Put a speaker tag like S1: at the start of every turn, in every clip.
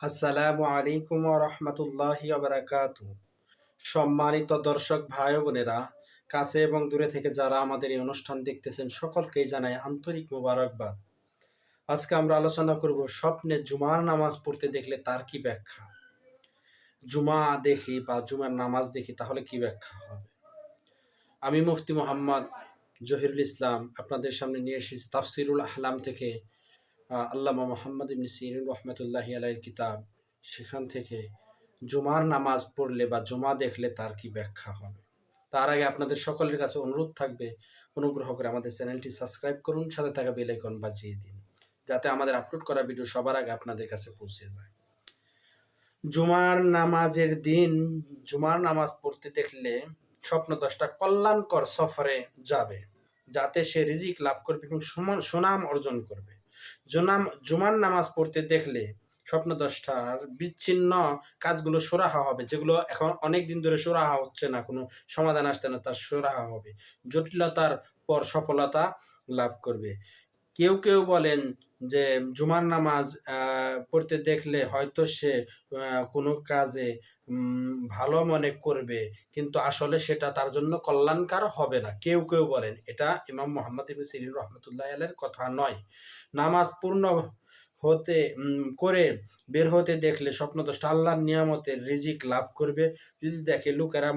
S1: আসসালামু আলাইকুম রহমতুল্লাহ বারাকাতু সম্মানিত দর্শক ভাই বোনেরা, কাছে এবং দূরে থেকে যারা আমাদের এই অনুষ্ঠান দেখতেছেন, সকলকেই জানাই আন্তরিক মোবারকবাদ। আজকে আমরা আলোচনা করব স্বপ্নে জুমার নামাজ পড়তে দেখলে তার কি ব্যাখ্যা? জুমা দেখি বা জুমার নামাজ দেখি তাহলে কি ব্যাখ্যা হবে? আমি মুফতি মোহাম্মদ জহিরুল ইসলাম আপনাদের সামনে নিয়ে এসেছি তাফসিরুল আহলাম থেকে আল্লামা মোহাম্মদ ইবনে সিরিন রহমতুল্লাহি আলাইয়ের কিতাব, সেখান থেকে জুমার নামাজ পড়লে বা জুমা দেখলে তার কি ব্যাখ্যা হবে? তার আগে আপনাদের সকলের কাছে অনুরোধ থাকবে, অনুগ্রহ করে আমাদের চ্যানেলটি সাবস্ক্রাইব করুন, সাথে থাকা বেল আইকন বাজিয়ে দিন, যাতে আমাদের আপলোড করা ভিডিও সবার আগে আপনাদের কাছে পৌঁছে যায়। জুমার নামাজের দিন, জুমার নামাজ পড়তে দেখলে স্বপ্ন দশটা কল্যাণকর সফরে যাবে, যাতে সে রিজিক লাভ করবে এবং সুনাম অর্জন করবে। জুনাম, জুমার নামাজ পড়তে দেখলে স্বপ্ন দশটার বিচ্ছিন্ন কাজগুলো সোরাহা হবে, যেগুলো এখন অনেক দিন ধরে সোরাহা হচ্ছে না, কোনো সমাধান আসতে না, তার সোরাহা হবে। জটিলতার পর সফলতা লাভ করবে। কেউ কেউ বলেন যে জুমার নামাজ পড়তে দেখলে হয়তো সে কোনো কাজে ভালো মনে করবে, কিন্তু আসলে সেটা তার জন্য কল্যাণকার হবে না। কেউ কেউ বলেন, এটা ইমাম মোহাম্মদ ইবিন সিরিন রহমতুল্লাহ আলের কথা নয়। নামাজ পূর্ণ হতে করে বের হতে দেখলে স্বপ্ন স্বপ্নদোষটা আল্লাহর নিয়ামতের রিজিক লাভ করবে। যদি দেখে লোকেরা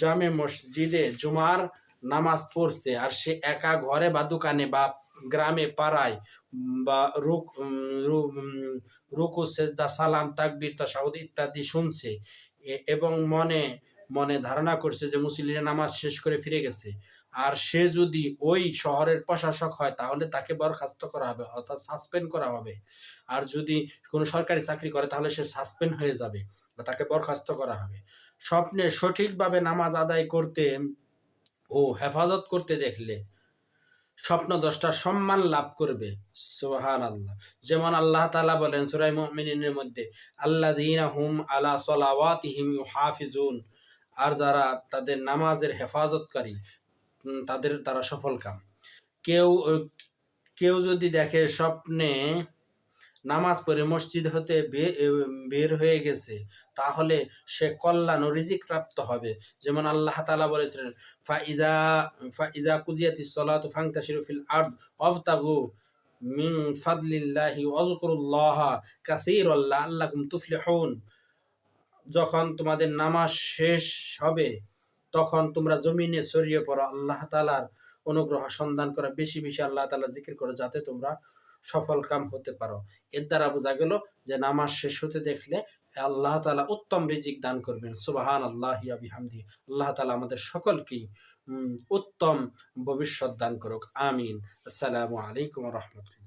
S1: জামে মসজিদে জুমার নামাজ পড়ছে আর সে একা ঘরে বা দোকানে বা গ্রামে পাড়ায়, বা রুক রুকু সেজদা, সালাম, তাকবির তাসাউদ ইত্যাদি শুনছে এবং মনে মনে ধারণা করছে যে মুসলিরা নামাজ শেষ করে ফিরে গেছে। আর সে যদি ওই শহরের প্রশাসক হয়, তাহলে তাকে বরখাস্ত করা হবে, অর্থাৎ সাসপেন্ড করা হবে। আর যদি কোনো সরকারি চাকরি করে, তাহলে সে সাসপেন্ড হয়ে যাবে বা তাকে বরখাস্ত করা হবে। স্বপ্নে সঠিকভাবে নামাজ আদায় করতে ও হেফাজত করতে দেখলে স্বপ্ন দশটা সম্মান লাভ করবে। সোহান আল্লাহ যেমন আল্লাহ তালা বলেন সুরাই মিনের মধ্যে আল্লাহ হুম আলা সলাওয়াতিহিম হাফিজুন আর যারা তাদের নামাজের হেফাজতকারী তাদের তারা সফল কাম কেউ কেউ যদি দেখে স্বপ্নে নামাজ পড়ে মসজিদ হতে বের হয়ে গেছে, তাহলে সে কল্যাণ ও রিজিক প্রাপ্ত হবে। যেমন আল্লাহ তাআলা বলেছিলেন, ফাইদা ফাইদা কুদিয়াতিস সালাতু ফান্তাশিরু ফিল আরদ ওয়াবতাগু মিন ফাদলিল্লাহি ওয়াজকুরুল্লাহা কাসীরান লাআল্লাকুম তুফলিহুন। যখন তোমাদের নামাজ শেষ হবে, তখন তোমরা জমিনে ছড়িয়ে পড়ো। আল্লাহ তালার অনুগ্রহ সন্ধান করা। বেশি বেশি আল্লাহ তালা জিকির করো যাতে তোমরা সফল কাম হতে পারো। এর দ্বারা বোঝা গেল যে নামাজ শেষ হতে দেখলে আল্লাহ তালা উত্তম রিজিক দান করবেন। সুবাহান আল্লাহ বিহামদি। আল্লাহ তালা আমাদের সকলকেই উত্তম ভবিষ্যৎ দান করুক। আমিন। আসসালামু আলাইকুম রহমতুল্লাহ।